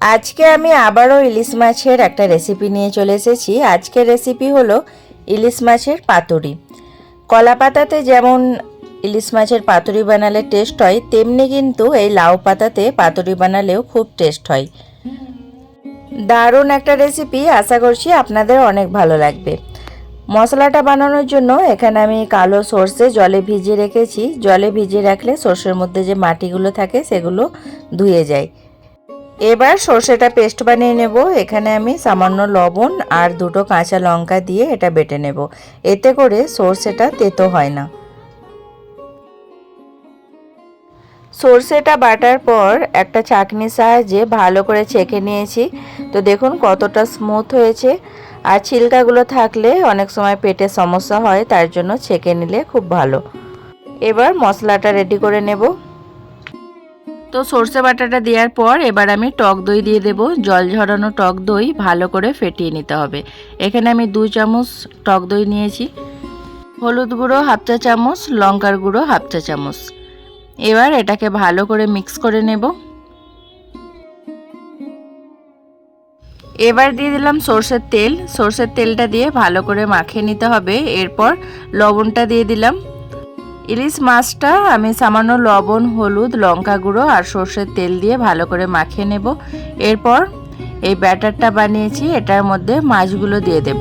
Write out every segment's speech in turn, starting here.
আজকে আমি আবারও ইলিশ মাছের একটা রেসিপি নিয়ে চলে এসেছি। আজকের রেসিপি হলো ইলিশ মাছের পাতুরি। কলা পাতাতে যেমন ইলিশ মাছের পাতুরি বানালে টেস্ট হয়, তেমনি কিন্তু এই লাউ পাতাতে পাতুরি বানালেও খুব টেস্ট হয়। দারুণ একটা রেসিপি আশা করছি আপনাদের অনেক ভালো লাগবে। মশলাটা বানানোর জন্য এখানে আমি কালো সর্ষে জলে ভিজিয়ে রেখেছি। জলে ভিজিয়ে রাখলে সর্ষের মধ্যে যে মাটিগুলো থাকে সেগুলো ধুয়ে যায়। এবার সর্ষেটা পেস্ট বানিয়ে নেব। এখানে আমি সামান্য লবণ আর দুটো কাঁচা লঙ্কা দিয়ে এটা বেটে নেব। এতে করে সর্ষেটা তেতো হয় না। সর্ষেটা বাটার পর একটা চাকনির সাহায্যে ভালো করে ছেঁকে নিয়েছি। তো দেখুন কতটা স্মুথ হয়েছে। আর ছিলকাগুলো থাকলে অনেক সময় পেটে সমস্যা হয়, তার জন্য ছেঁকে নিলে খুব ভালো। এবার মশলাটা রেডি করে নেব। তো সর্ষে বাটাটা দেওয়ার পর এবার আমি টক দই দিয়ে দেব। জল ঝরানো টক দই ভালো করে ফেটিয়ে নিতে হবে। এখানে আমি দু চামচ টক দই নিয়েছি। হলুদ গুঁড়ো হাফ চা চামচ, লঙ্কার গুঁড়ো হাফ চা চামচ। এবার এটাকে ভালো করে মিক্স করে নেব। এবার দিয়ে দিলাম সর্ষের তেল। সর্ষের তেলটা দিয়ে ভালো করে মাখিয়ে নিতে হবে। এরপর লবণটা দিয়ে দিলাম। ইলিশ মাছটা আমি সামান্য লবণ, হলুদ, লঙ্কা গুঁড়ো আর সর্ষের তেল দিয়ে ভালো করে মাখিয়ে নেব। এরপর এই ব্যাটারটা বানিয়েছি, এটার মধ্যে মাছগুলো দিয়ে দেব।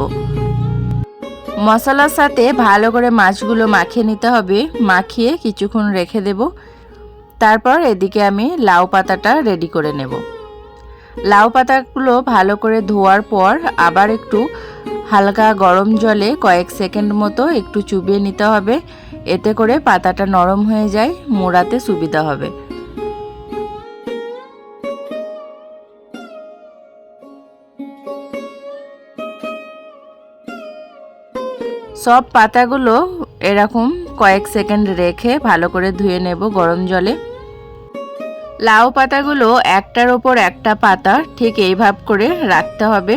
মশলার সাথে ভালো করে মাছগুলো মাখিয়ে নিতে হবে, মাখিয়ে কিছুক্ষণ রেখে দেব। তারপর এদিকে আমি লাউ পাতাটা রেডি করে নেব। লাউ পাতাগুলো ভালো করে ধোয়ার পর আবার একটু হালকা গরম জলে কয়েক সেকেন্ড মতো একটু চুবিয়ে নিতে হবে। এতে করে পাতাটা নরম হয়ে যায়, মোড়াতে সুবিধা হবে। সব পাতাগুলো এরকম কয়েক সেকেন্ড রেখে ভালো করে ধুয়ে নেব গরম জলে। লাউ পাতাগুলো একটার ওপর একটা পাতা ঠিক এইভাব করে রাখতে হবে।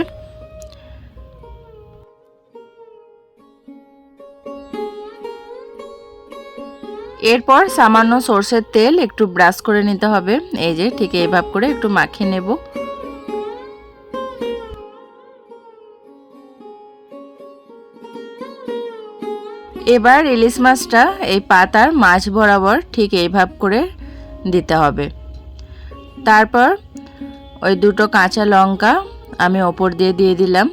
এরপর সামান্য সর্ষের তেল একটু ব্রাশ করে নিতে হবে। এই যে, ঠিক এইভাব করে একটু মাখিয়ে নেব। এবার ইলিশ মাছটা এই পাতার মাছ বরাবর ঠিক এইভাব করে দিতে হবে। তারপর ওই দুটো কাঁচা লঙ্কা আমি ওপর দিয়ে দিয়ে দিলাম।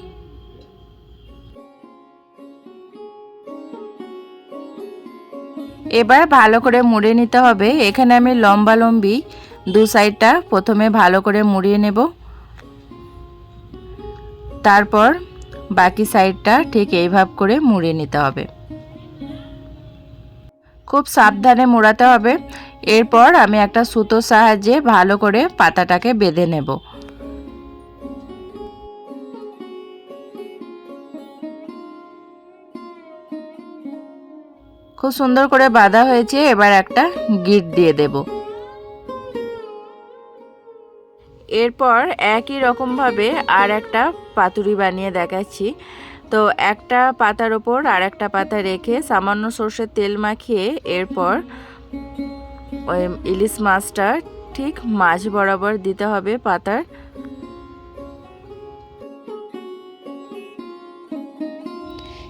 এবার ভালো করে মুড়ে নিতে হবে। এখানে আমি লম্বা লম্বি দু সাইডটা প্রথমে ভালো করে মুড়িয়ে নেব। তারপর বাকি সাইডটা ঠিক এইভাব করে মুড়িয়ে নিতে হবে। খুব সাবধানে মোড়াতে হবে। এরপর আমি একটা সুতোর সাহায্যে ভালো করে পাতাটাকে বেঁধে নেব। খুব সুন্দর করে বাঁধা হয়েছে, এবার একটা গিট দিয়ে দেব। এরপর একই রকমভাবে আর একটা পাতুরি বানিয়ে দেখাচ্ছি। তো একটা পাতার ওপর আর একটা পাতা রেখে সামান্য সর্ষের তেল মাখিয়ে এরপর ওই ইলিশ মাছটা ঠিক মাছ বরাবর দিতে হবে পাতার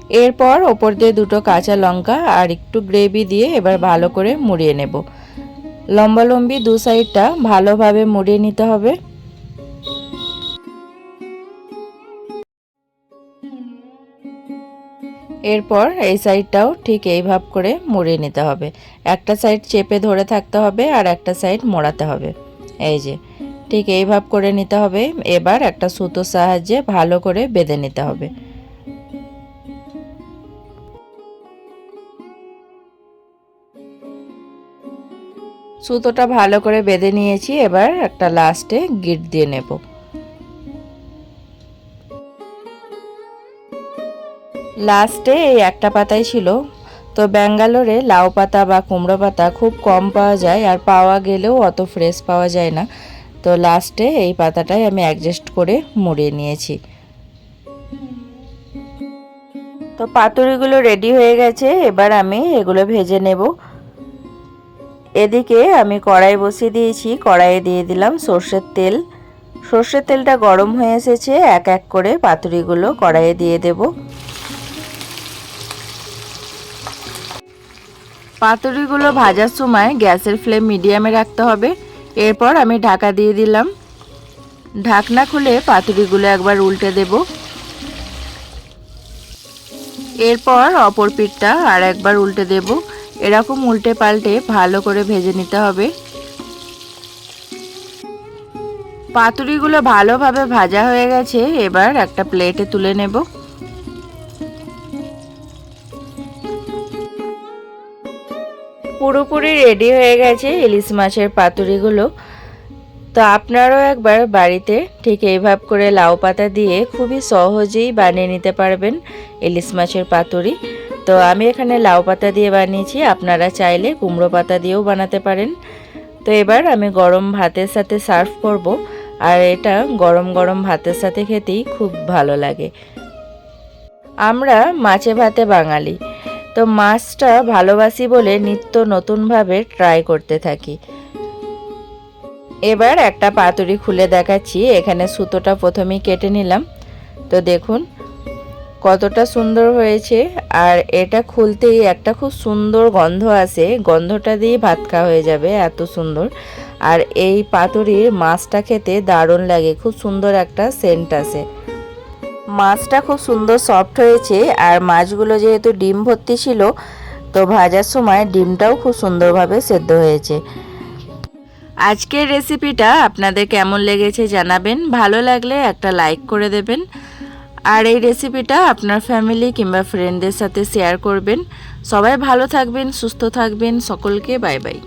এরপর ওপর দিয়ে দুটো কাঁচা লঙ্কা আর একটু গ্রেভি দিয়ে এবার ভালো করে মুড়িয়ে নেব। লম্বা লম্বি দু সাইডটা ভালোভাবে মুড়িয়ে নিতে হবে। এরপর এই সাইডটাও ঠিক এইভাব করে মুড়িয়ে নিতে হবে। একটা সাইড চেপে ধরে থাকতে হবে আর একটা সাইড মোড়াতে হবে। এই যে, ঠিক এইভাব করে নিতে হবে। এবার একটা সুতোর সাহায্যে ভালো করে বেঁধে নিতে হবে। সুতোটা ভালো করে বেঁধে নিয়েছি, এবার একটা লাস্টে গিট দিয়ে নেব। লাস্টে এই একটা পাতাই ছিল। তো ব্যাঙ্গালোরে লাউ পাতা বা কুমড়ো পাতা খুব কম পাওয়া যায়, আর পাওয়া গেলেও অত ফ্রেশ পাওয়া যায় না। তো লাস্টে এই পাতাটাই আমি অ্যাডজাস্ট করে মুড়িয়ে নিয়েছি। তো পাতুরিগুলো রেডি হয়ে গেছে, এবার আমি এগুলো ভেজে নেব। এদিকে আমি কড়াই বসিয়ে দিয়েছি, কড়াইয়ে দিয়ে দিলাম সর্ষের তেল। সর্ষের তেলটা গরম হয়ে এসেছে, এক এক করে পাতুরিগুলো কড়াইয়ে দিয়ে দেব। পাতুরিগুলো ভাজার সময় গ্যাসের ফ্লেম মিডিয়ামে রাখতে হবে। এরপর আমি ঢাকা দিয়ে দিলাম। ঢাকনা খুলে পাতুরিগুলো একবার উল্টে দেব। এরপর অপর পিঠটা আর একবার উল্টে দেব। এরকম উল্টে পাল্টে ভালো করে ভেজে নিতে হবে। পাতুরিগুলো ভালোভাবে ভাজা হয়ে গেছে, এবার একটা প্লেটে তুলে নেব। পুরোপুরি রেডি হয়ে গেছে ইলিশ মাছের পাতুরিগুলো। তো আপনারাও একবার বাড়িতে ঠিক এইভাবে করে লাউ পাতা দিয়ে খুবই সহজেই বানিয়ে নিতে পারবেন ইলিশ মাছের পাতুরি। তো আমি এখানে লাউ পাতা দিয়ে বানিয়েছি। আপনারা চাইলে কুমড়ো পাতা দিয়েও বানাতে পারেন। তো এবার আমি গরম ভাতের সাথে সার্ভ করব। আর এটা গরম গরম ভাতের সাথে খেতেই খুব ভালো লাগে। আমরা মাছে ভাতে বাঙালি। তো মাছটা ভালোবাসি বলে নিত্য নতুনভাবে ট্রাই করতে থাকি। এবার একটা পাতুরি খুলে দেখাচ্ছি। এখানে সুতোটা প্রথমেই কেটে নিলাম। তো দেখুন কতটা সুন্দর হয়েছে আর এটা খুলতেই একটা খুব সুন্দর গন্ধ আসে গন্ধটা দিয়ে ভাত খাওয়া হয়ে যাবে, এত সুন্দর। আর এই পাতুরির মাছটা খেতে দারুণ লাগে, খুব সুন্দর একটা সেন্ট আছে। মাছটা খুব সুন্দর সফট হয়েছে আর মাছগুলো যেহেতু ডিম ভর্তি ছিল, তো ভাজার সময় ডিমটাও খুব সুন্দরভাবে সেদ্ধ হয়েছে। আজকের রেসিপিটা আপনাদের কেমন লেগেছে জানাবেন। ভালো লাগলে একটা লাইক করে দেবেন। আর এই রেসিপিটা আপনার ফ্যামিলি কিংবা ফ্রেন্ডদের সাথে শেয়ার করবেন। সবাই ভালো থাকবেন, সুস্থ থাকবেন। সকলকে বাই বাই